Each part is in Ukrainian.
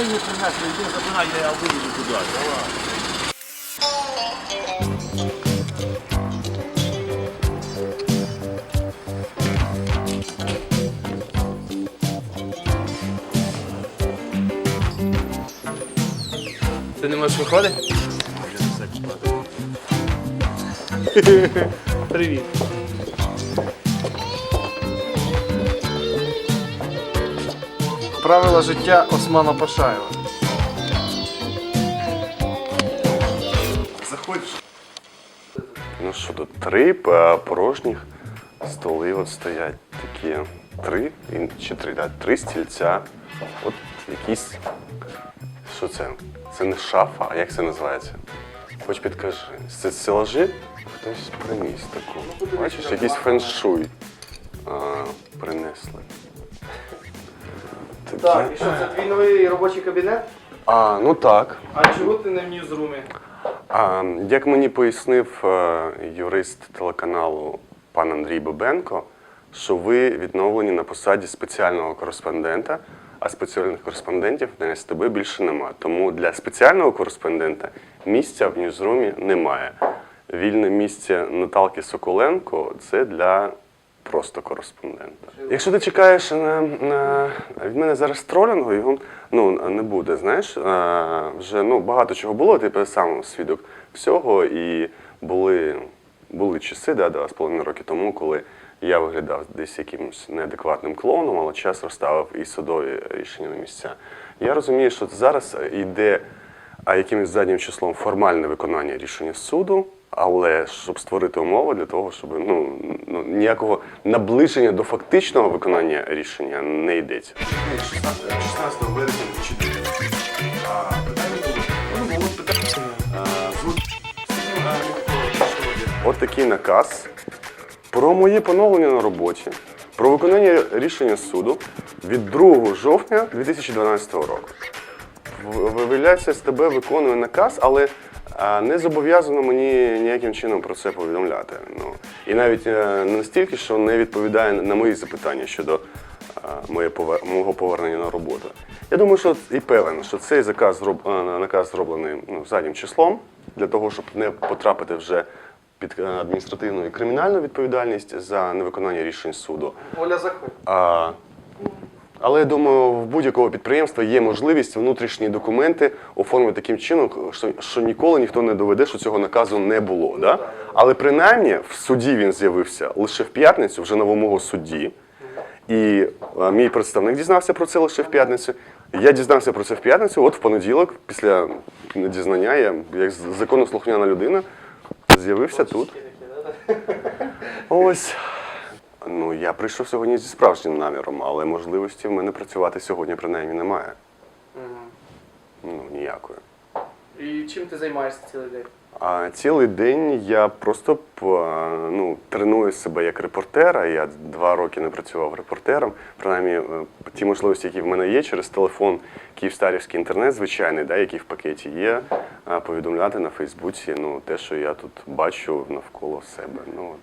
її принесли, йди забирай, я виведу туди. Ти не можеш виходити? Привіт. Правила життя Османа Пашаєва. Заходь. Ну що тут, три порожніх столи от стоять такі три, чи три, да, три стільця. От якісь. Що це? Це не шафа, а як це називається? Хоч підкажи. Це стелажі? Хтось приніс таку. Бачиш, якийсь феншуй а, принесли. Так, і що, це твій новий робочий кабінет? А, ну так. А чого ти не в ньюзрумі? А, як мені пояснив е, юрист телеканалу пан Андрій Бабенко, що ви відновлені на посаді спеціального кореспондента, а спеціальних кореспондентів на СТБ більше немає. Тому для спеціального кореспондента місця в ньюзрумі немає. Вільне місце Наталки Соколенко це для просто кореспондента. Якщо ти чекаєш на, на від мене зараз тролінгу, його ну не буде. Знаєш, а, вже ну багато чого було. Ти сам свідок всього, і були, були часи, да, два з половиною роки тому, коли я виглядав десь якимось неадекватним клоуном, але час розставив і судові рішення на місця. Я розумію, що зараз йде якимось заднім числом формальне виконання рішення суду, але щоб створити умови для того, щоб ну, ну ніякого наближення до фактичного виконання рішення не йдеться. 16 березня А питання такий наказ про моє поновлення на роботі, про виконання рішення суду від 2 жовтня 2012 року. Виявляється, СТБ виконує наказ, але не зобов'язано мені ніяким чином про це повідомляти. Ну, і навіть е, не настільки, що не відповідає на мої запитання щодо а, моє мого повернення на роботу. Я думаю, що і певен, що цей заказ зроб, е, наказ зроблений ну, заднім числом для того, щоб не потрапити вже під е, адміністративну і кримінальну відповідальність за невиконання рішень суду. Оля, заходь. Але я думаю, в будь-якого підприємства є можливість внутрішні документи оформити таким чином, що, що ніколи ніхто не доведе, що цього наказу не було. Да? Але принаймні в суді він з'явився лише в п'ятницю, вже на вимогу судді. І а, мій представник дізнався про це лише в п'ятницю. Я дізнався про це в п'ятницю, от в понеділок, після дізнання, я як законослухняна людина з'явився тут. Ось. Ну, я прийшов сьогодні зі справжнім наміром, але можливості в мене працювати сьогодні принаймні немає. Ну, ніякої. І чим ти займаєшся цілий день? А цілий день я просто п- ну, треную себе як репортера. Я два роки не працював репортером. Принаймні, е, ті можливості, які в мене є, через телефон Київстарівський інтернет, звичайний, да, який в пакеті є, повідомляти на Фейсбуці ну, те, що я тут бачу навколо себе. Ну, от.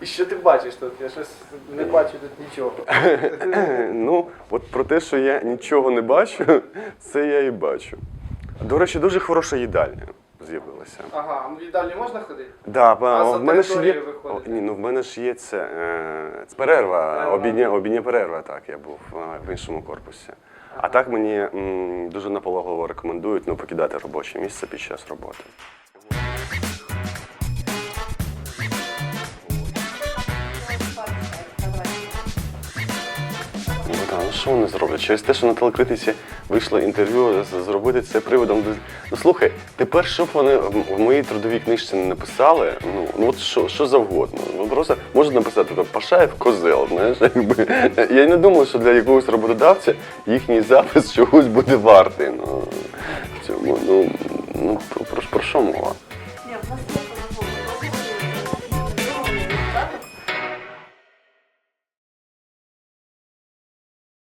І що ти бачиш тут? Я щось не бачу тут нічого. Ну, от про те, що я нічого не бачу, це я і бачу. До речі, дуже хороша їдальня з'явилася. Ага, ну в їдальні можна ходити? Да, А за в мене ж є? О, ні, ну в мене ж є це, е, це перерва, обідня, обідня перерва. Так, я був е, в іншому корпусі. А так мені м, дуже наполегливо рекомендують ну, покидати робоче місце під час роботи. Що вони зроблять? Через те, що на телекритиці вийшло інтерв'ю, зробити це приводом. до- Ну слухай, тепер що б вони в моїй трудовій книжці не написали, ну, ну от що, що завгодно. Ну просто можуть написати там, Пашаєв козел. Знаєш, якби. Я не думаю, що для якогось роботодавця їхній запис чогось буде вартий. Ну, цьому, ну, ну про, про, про що мова?